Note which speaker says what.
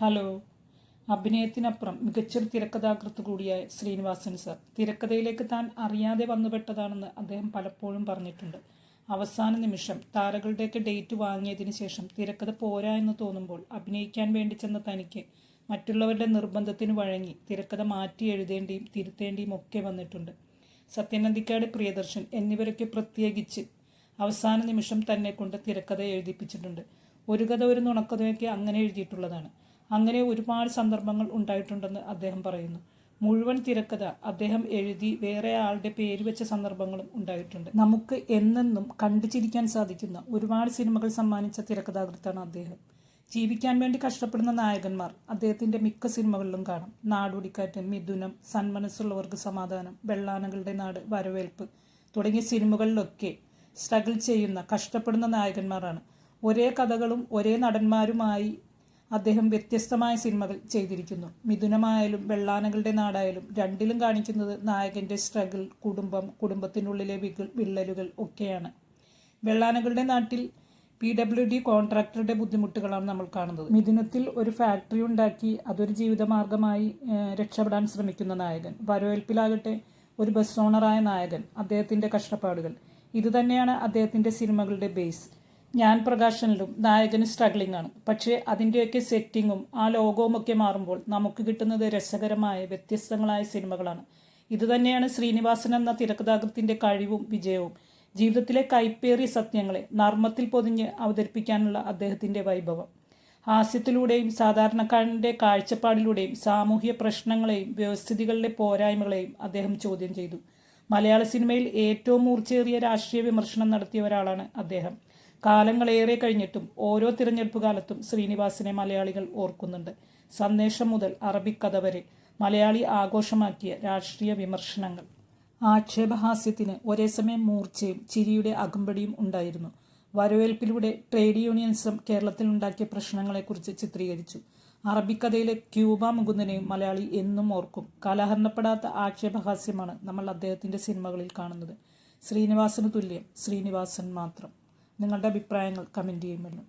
Speaker 1: Hello. അഭിനയത്തിനപ്പുറം മികച്ചൊരു തിരക്കഥാകൃത്ത് കൂടിയായ ശ്രീനിവാസൻ സർ. തിരക്കഥയിലേക്ക് താൻ അറിയാതെ വന്നുപെട്ടതാണെന്ന് അദ്ദേഹം പലപ്പോഴും പറഞ്ഞിട്ടുണ്ട്. അവസാന നിമിഷം താരകളുടെയൊക്കെ ഡേറ്റ് വാങ്ങിയതിന് ശേഷം തിരക്കഥ പോരാ എന്ന് തോന്നുമ്പോൾ അഭിനയിക്കാൻ വേണ്ടി ചെന്ന തനിക്ക് മറ്റുള്ളവരുടെ നിർബന്ധത്തിന് വഴങ്ങി തിരക്കഥ മാറ്റി എഴുതേണ്ടിയും തിരുത്തേണ്ടിയും ഒക്കെ വന്നിട്ടുണ്ട്. സത്യനന്ദിക്കാട് പ്രിയദർശൻ എന്നിവരൊക്കെ പ്രത്യേകിച്ച് അവസാന നിമിഷം തന്നെ കൊണ്ട് തിരക്കഥ എഴുതിപ്പിച്ചിട്ടുണ്ട്. ഒരു കഥ ഒരു നുണക്കഥയൊക്കെ അങ്ങനെ എഴുതിയിട്ടുള്ളതാണ്. അങ്ങനെ ഒരുപാട് സന്ദർഭങ്ങൾ ഉണ്ടായിട്ടുണ്ടെന്ന് അദ്ദേഹം പറയുന്നു. മുഴുവൻ തിരക്കഥ അദ്ദേഹം എഴുതി വേറെ ആളുടെ പേര് വെച്ച സന്ദർഭങ്ങളും ഉണ്ടായിട്ടുണ്ട്. നമുക്ക് എന്നെന്നും കണ്ടു സാധിക്കുന്ന ഒരുപാട് സിനിമകൾ സമ്മാനിച്ച തിരക്കഥാകൃത്താണ് അദ്ദേഹം. ജീവിക്കാൻ വേണ്ടി കഷ്ടപ്പെടുന്ന നായകന്മാർ അദ്ദേഹത്തിന്റെ മിക്ക സിനിമകളിലും കാണാം. നാടോടിക്കാറ്റ് മിഥുനം സന്മനസ്സുള്ളവർക്ക് സമാധാനം വെള്ളാനകളുടെ നാട് വരവേൽപ്പ് തുടങ്ങിയ സിനിമകളിലൊക്കെ സ്ട്രഗിൾ ചെയ്യുന്ന കഷ്ടപ്പെടുന്ന നായകന്മാരാണ്. ഒരേ കഥകളും ഒരേ നടന്മാരുമായി അദ്ദേഹം വ്യത്യസ്തമായ സിനിമകൾ ചെയ്തിരിക്കുന്നു. മിഥുനമായാലും വെള്ളാനകളുടെ നാടായാലും രണ്ടിലും കാണിക്കുന്നത് നായകന്റെ സ്ട്രഗിൾ കുടുംബം കുടുംബത്തിനുള്ളിലെ വിള്ളലുകൾ ഒക്കെയാണ്. വെള്ളാനകളുടെ നാട്ടിൽ പി ഡബ്ല്യു ഡി കോൺട്രാക്ടറുടെ ബുദ്ധിമുട്ടുകളാണ് നമ്മൾ കാണുന്നത്. മിഥുനത്തിൽ ഒരു ഫാക്ടറി ഉണ്ടാക്കി അതൊരു ജീവിതമാർഗമായി രക്ഷപ്പെടാൻ ശ്രമിക്കുന്ന നായകൻ. വരവേൽപ്പിലാകട്ടെ ഒരു ബസ് ഓണറായ നായകൻ അദ്ദേഹത്തിന്റെ കഷ്ടപ്പാടുകൾ. ഇതുതന്നെയാണ് അദ്ദേഹത്തിന്റെ സിനിമകളുടെ ബേസ് ഞാൻ പ്രകാശനിലും നായകന് സ്ട്രഗ്ലിംഗ് ആണ്. പക്ഷേ അതിന്റെയൊക്കെ സെറ്റിങ്ങും ആ ലോകവും ഒക്കെ മാറുമ്പോൾ നമുക്ക് കിട്ടുന്നത് രസകരമായ വ്യത്യസ്തങ്ങളായ സിനിമകളാണ്. ഇതുതന്നെയാണ് ശ്രീനിവാസൻ എന്ന തിരക്കഥാകൃത്തിന്റെ കഴിവും വിജയവും. ജീവിതത്തിലെ കൈപ്പേറിയ സത്യങ്ങളെ നർമ്മത്തിൽ പൊതിഞ്ഞ് അവതരിപ്പിക്കാനുള്ള അദ്ദേഹത്തിന്റെ വൈഭവം. ഹാസ്യത്തിലൂടെയും സാധാരണക്കാരന്റെ കാഴ്ചപ്പാടിലൂടെയും സാമൂഹ്യ പ്രശ്നങ്ങളെയും വ്യവസ്ഥിതികളുടെ പോരായ്മകളെയും അദ്ദേഹം ചോദ്യം ചെയ്തു. മലയാള സിനിമയിൽ ഏറ്റവും മൂർച്ചയേറിയ രാഷ്ട്രീയ വിമർശനം നടത്തിയ ഒരാളാണ് അദ്ദേഹം. കാലങ്ങളേറെ കഴിഞ്ഞിട്ടും ഓരോ തിരഞ്ഞെടുപ്പ് കാലത്തും ശ്രീനിവാസിനെ മലയാളികൾ ഓർക്കുന്നുണ്ട്. സന്ദേശം മുതൽ അറബിക്കഥ വരെ മലയാളി ആഘോഷമാക്കിയ രാഷ്ട്രീയ വിമർശനങ്ങൾ. ആക്ഷേപഹാസ്യത്തിന് ഒരേ സമയം മൂർച്ചയും ചിരിയുടെ അകമ്പടിയും ഉണ്ടായിരുന്നു. വരവേൽപ്പിലൂടെ ട്രേഡ് യൂണിയൻസും കേരളത്തിൽ ഉണ്ടാക്കിയ പ്രശ്നങ്ങളെക്കുറിച്ച് ചിത്രീകരിച്ചു. അറബിക്കഥയിലെ ക്യൂബ മുകുന്ദനെയും മലയാളി എന്നും ഓർക്കും. കലഹരണപ്പെടാത്ത ആക്ഷേപഹാസ്യമാണ് നമ്മൾ അദ്ദേഹത്തിന്റെ സിനിമകളിൽ കാണുന്നത്. ശ്രീനിവാസന് തുല്യം ശ്രീനിവാസൻ മാത്രം. നിങ്ങളുടെ അഭിപ്രായങ്ങൾ കമന്റ് ചെയ്യുമല്ലോ.